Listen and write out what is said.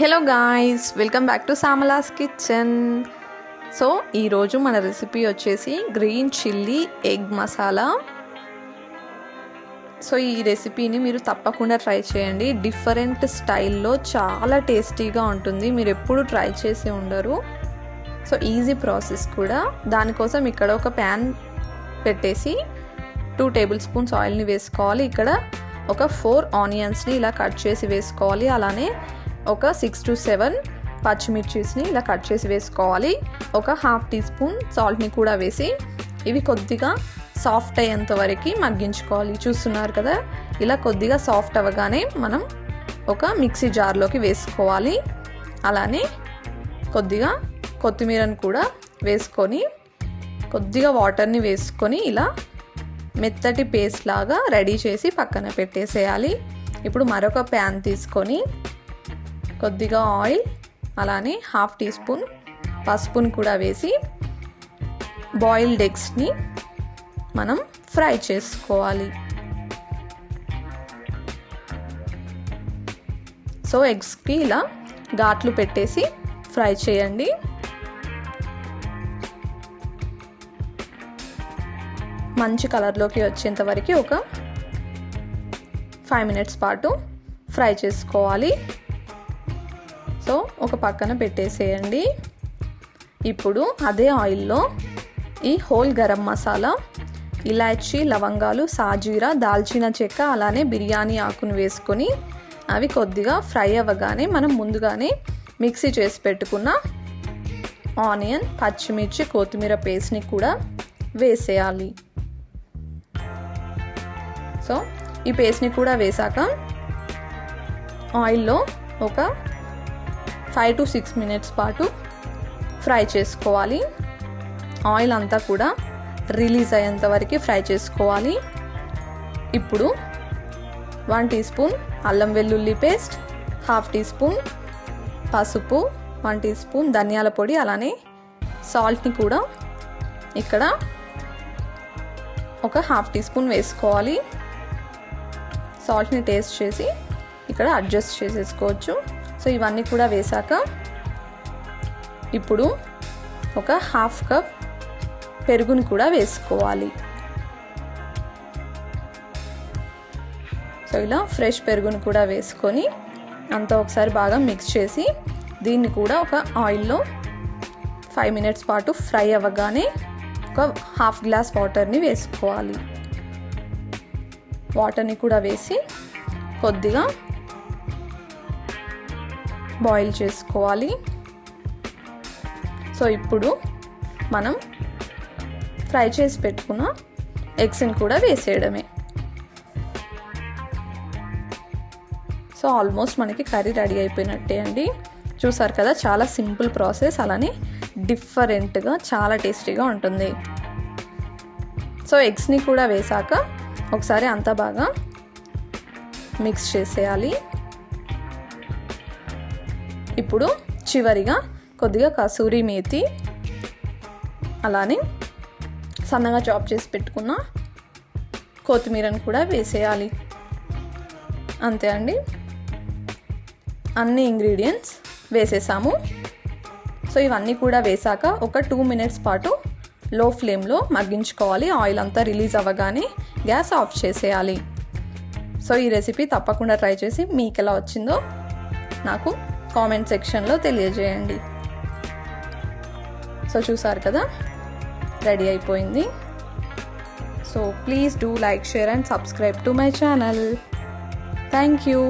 Hello guys welcome back to Samala's kitchen. So ఈరోజు మన recipe వచ్చేసి green chilli egg masala. So ఈ రెసిపీని మీరు తప్పకుండా ట్రై చేయండి. డిఫరెంట్ స్టైల్లో చాలా టేస్టీగా ఉంటుంది. మీరు ఎప్పుడు ట్రై చేసి ఉండరు. సో ఈజీ ప్రాసెస్ కూడా. దానికోసం ఇక్కడ ఒక ప్యాన్ పెట్టేసి టూ టేబుల్ స్పూన్స్ ఆయిల్ని వేసుకోవాలి. ఇక్కడ ఒక ఫోర్ ఆనియన్స్ని ఇలా కట్ చేసి వేసుకోవాలి. అలానే ఒక సిక్స్ టు సెవెన్ పచ్చిమిర్చిస్ని ఇలా కట్ చేసి వేసుకోవాలి. ఒక హాఫ్ టీ స్పూన్ సాల్ట్ని కూడా వేసి ఇవి కొద్దిగా సాఫ్ట్ అయ్యేంత వరకు మగ్గించుకోవాలి. చూస్తున్నారు కదా? ఇలా కొద్దిగా సాఫ్ట్ అవ్వగానే మనం ఒక మిక్సీ జార్లోకి వేసుకోవాలి. అలానే కొద్దిగా కొత్తిమీరను కూడా వేసుకొని కొద్దిగా వాటర్ని వేసుకొని ఇలా మెత్తటి పేస్ట్ లాగా రెడీ చేసి పక్కన పెట్టేసేయాలి. ఇప్పుడు మరొక ప్యాన్ తీసుకొని కొద్దిగా ఆయిల్ అలానే హాఫ్ టీ స్పూన్ పసుపును కూడా వేసి బాయిల్డ్ ఎగ్స్ని మనం ఫ్రై చేసుకోవాలి. సో ఎగ్స్కి ఇలా ఘాట్లు పెట్టేసి ఫ్రై చేయండి. మంచి కలర్లోకి వచ్చేంత వరకు ఒక ఫైవ్ మినిట్స్ పాటు ఫ్రై చేసుకోవాలి. సో ఒక పక్కన పెట్టేసేయండి. ఇప్పుడు అదే ఆయిల్లో ఈ హోల్ గరం మసాలా ఇలాచీ లవంగాలు సాజీరా దాల్చిన చెక్క అలానే బిర్యానీ ఆకును వేసుకొని అవి కొద్దిగా ఫ్రై అవ్వగానే మనం ముందుగానే మిక్సీ చేసి పెట్టుకున్న ఆనియన్ పచ్చిమిర్చి కొత్తిమీర పేస్ట్ని కూడా వేసేయాలి. సో ఈ పేస్ట్ని కూడా వేసాక ఆయిల్లో ఒక ఫైవ్ టు సిక్స్ మినిట్స్ పాటు ఫ్రై చేసుకోవాలి. ఆయిల్ అంతా కూడా రిలీజ్ అయ్యేంత వరకు ఫ్రై చేసుకోవాలి. ఇప్పుడు వన్ టీ స్పూన్ అల్లం వెల్లుల్లి పేస్ట్ హాఫ్ టీ స్పూన్ పసుపు వన్ టీ స్పూన్ ధనియాల పొడి అలానే సాల్ట్ని కూడా ఇక్కడ ఒక హాఫ్ టీ స్పూన్ వేసుకోవాలి. సాల్ట్ని టేస్ట్ చేసి ఇక్కడ అడ్జస్ట్ చేసేసుకోవచ్చు. సో ఇవన్నీ కూడా వేసాక ఇప్పుడు ఒక హాఫ్ కప్ పెరుగుని కూడా వేసుకోవాలి. సో ఇలా ఫ్రెష్ పెరుగుని కూడా వేసుకొని అంతా ఒకసారి బాగా మిక్స్ చేసి దీన్ని కూడా ఒక ఆయిల్లో ఫైవ్ మినిట్స్ పాటు ఫ్రై అవ్వగానే ఒక హాఫ్ గ్లాస్ వాటర్ని వేసుకోవాలి. వాటర్ని కూడా వేసి కొద్దిగా బాయిల్ చేసుకోవాలి. సో ఇప్పుడు మనం ఫ్రై చేసి పెట్టుకున్న ఎగ్స్ని కూడా వేసేయడమే. సో ఆల్మోస్ట్ మనకి కర్రీ రెడీ అయిపోయినట్టే అండి. చూసారు కదా చాలా సింపుల్ ప్రాసెస్ అలానే డిఫరెంట్గా చాలా టేస్టీగా ఉంటుంది. సో ఎగ్స్ని కూడా వేసాక ఒకసారి అంతా బాగా మిక్స్ చేసేయాలి. ఇప్పుడు చివరిగా కొద్దిగా కసూరి మేతి అలానే సన్నగా చాప్ చేసి పెట్టుకున్న కొత్తిమీరను కూడా వేసేయాలి. అంతే అండి. అన్ని ఇంగ్రీడియంట్స్ వేసేసాము. సో ఇవన్నీ కూడా వేసాక ఒక టూ మినిట్స్ పాటు లో ఫ్లేమ్లో మగ్గించుకోవాలి. ఆయిల్ అంతా రిలీజ్ అవ్వగానే గ్యాస్ ఆఫ్ చేసేయాలి. సో ఈ రెసిపీ తప్పకుండా ట్రై చేసి మీకు ఎలా వచ్చిందో నాకు కామెంట్ సెక్షన్లో తెలియజేయండి. సో చూసారు కదా? రెడీ అయిపోయింది. So please do like share and subscribe to my channel thank you